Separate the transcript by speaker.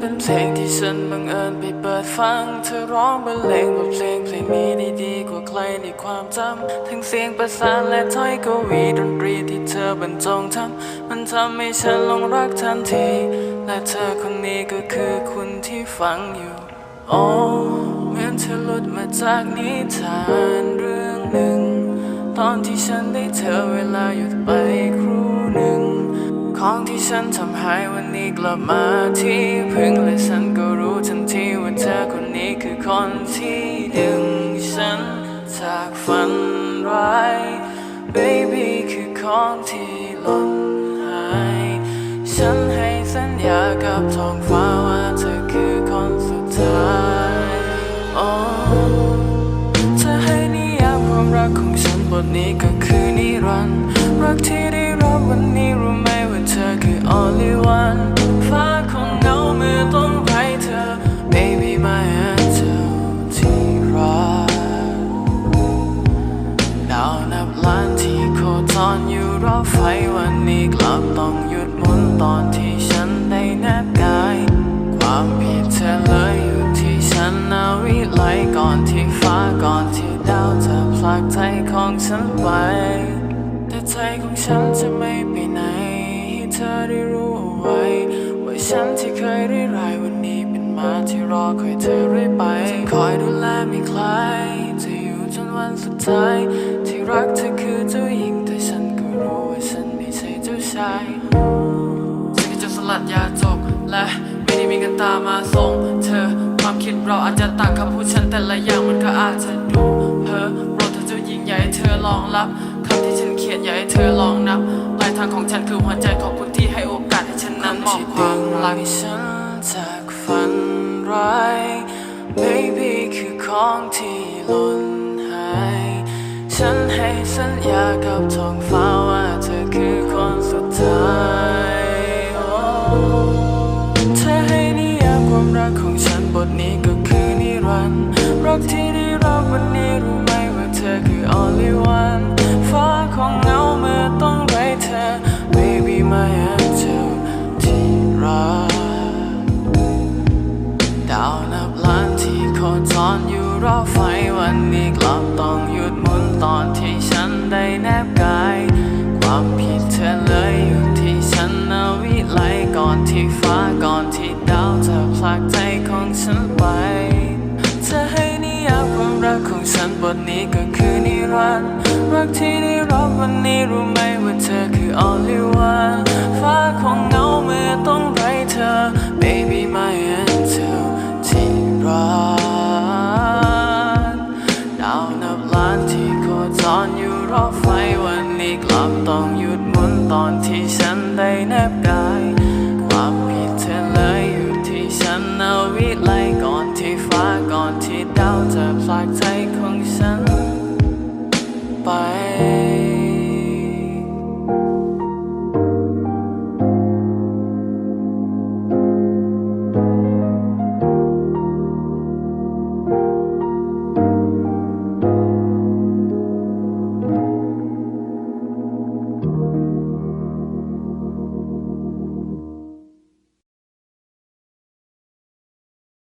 Speaker 1: เป็นเพลงที่ฉันบังเอิญไปเปิดฟัง เธอร้องบรรเลงบทเพลงเพลงนี้ได้ดีกว่าใครในความจำ ทั้งเสียงประสานและถ้อยกวีดนตรีที่เธอบรรจงทำ มันทำให้ฉันหลงรักทันที และเธอคนนี้ก็คือคุณที่ฟังอยู่ โอ้เหมือนเธอหลุดมาจากนิทานเรื่องหนึ่ง ตอนที่ฉันได้เธอเวลาหยุดไป ที่ฉันทำหายวันนี้กลับมาที่พึ่งและฉันก็รู้ทันทีว่าเธอคนนี้คือคนที่ดึงฉันจากฝันร้าย baby คือของที่หล่นหาย ฉันให้สัญญากับท้องฟ้าว่าเธอคือคนสุดท้ายโอ้เธอให้นิยามความรักของฉันบทนี้ก็คือนิรันดร์รักที่ได้รับวันนี้รู้ไหม เธอคือ only one ฟ้าคงเงาเมื่อต้องไร้เธอ baby my angel ที่รักดาวนับล้านที่โคจรอยู่รอบไฟวันนี้กลับต้องหยุดหมุนตอนที่ฉันได้แนบกายความผิดเธอเลยอยู่ที่ฉันนาวิไลก่อนที่ฟ้าก่อนที่ดาวจะผลักใจของฉันไปแต่ใจของฉันจะไม่ไปไหน เธอได้รู้เอาไว้ ว่าฉันที่เคยได้รายวันนี้เป็นมาที่รอคอยเธอเรื่อยไปจะคอยดูแลไม่คลายจะอยู่จนวันสุดท้าย ที่รักเธอคือเจ้าหญิงแต่ฉันก็รู้ว่าฉันไม่ใช่เจ้าชายฉันก็จะสลัดยาจกและไม่ได้มีกันตามาส่งเธอความคิดเราอาจจะต่างคำพูดฉันแต่ละอย่างมันก็อาจจะดูเพ้อโปรดเธอเจ้าหญิงให้เธอลองรับ เขียนอย่าให้เธอลองนับปลายทางของฉันคือหัวใจขอบคุณที่ให้โอกาสให้ฉันนั้นมอบความรักให้ฉันจากฝันร้าย baby คือของที่ล่นหาย ฉันให้สัญญากับท้องฟ้าว่าเธอคือคนสุดท้ายเธอให้นิยามความรักของฉันบทนี้ก็ ขคจรอยู่รอบไฟวันนี้กลับต้องหยุดหมุนตอนที่ฉันได้แนบกาย ความผิดเธอเลยอยู่ที่ฉันนวิไลก่อนที่ฟ้าก่อนที่ดาวจะพลักใจของฉันไปจะให้นิยามความรักของฉันบทนี้ก็คือนิรันดร์รักที่ได้รับวันนี้รู้ไหมว่าเธอคือ only one ฟ้าคงเงาเมื่อต้องไร้เธอ baby my end ควต้องหยุดหมุนตอนที่ฉันได้แนบกาย ความผิดเธอเลยอยู่ที่ฉันเอาวิไลก่อนที่ฟ้าก่อนที่ดาวจะพลากใจ